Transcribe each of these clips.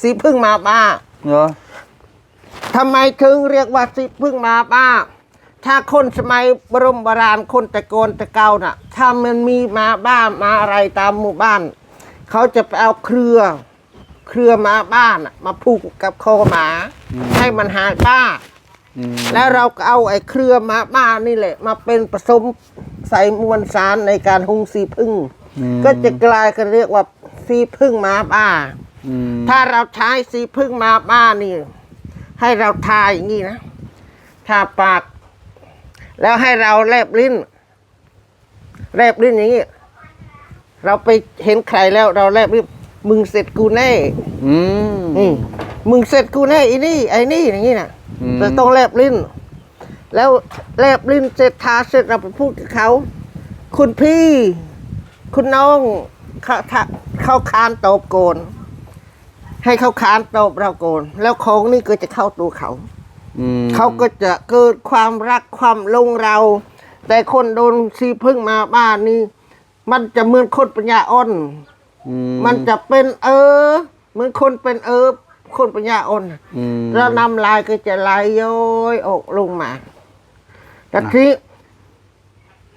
สีพึ่งมาบ้า เหรอทำไมถึงเรียกว่าสีพึ่งมาบ้า ถ้าคนสมัยบรมโบราณคนแต่โกอนแต่เก่าน่ะ ถ้ามันมีมาบ้ามาอะไรตามหมู่บ้าน เขาจะไปเอาเครือ เครือมาบ้านน่ะมาผูกกับคอหมา ให้มันหายบ้า อืมแล้วเราก็เอาไอ้เครือมาบ้านนี่แหละ มาเป็นผสมใส่มวลสารในการหุงสีพึ่ง อืมก็จะกลายกันเรียกว่า สีพึ่งมาบ้า อืมถ้าเราใช้สีพึ่งมาบ้านี่ ให้เราทาอย่างนี้นะทาปาก แล้วให้เราแลบลิ้นแลบลิ้นอย่างนี้ เราไปเห็นใครแล้วเราแลบลิ้นมึงเสร็จกูแน่ อืมอืมมึงเสร็จกูแน่ไอ้นี่ไอ้นี่อย่างนี้นะอืมเราต้องแลบลิ้น แล้วแลบลิ้นเสร็จทาเสร็จเราไปพูดกับเขา คุณพี่ คุณน้อง เขาถ้าเขาคานตบโกน ให้เขาคานตบเราโกน แล้วของนี่ก็จะเข้าตัวเขา อืมเขาก็จะเกิดความรักความลงเรา แต่คนโดนซีพึ่งมาบ้านนี่มันจะเหมือนคนปัญญาอ่อน อืมันจะเป็นเออ เหมือนคนเป็นเออ คนปัญญาอ่อน อืม แล้วน้ำลายก็จะไหลย้อยออกลงมา แต่ที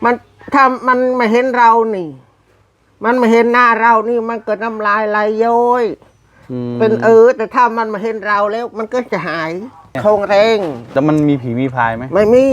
มันถ้ามันไม่เห็นเรานี่ มันไม่เห็นหน้าเรานี่มันก็น้ำลายไหลย้อยอืมเป็นเออ แต่ถ้ามันมาเห็นเราแล้ว มันก็จะหายคงแรงแล้วมันมีผีมีพายไหม ไม่มี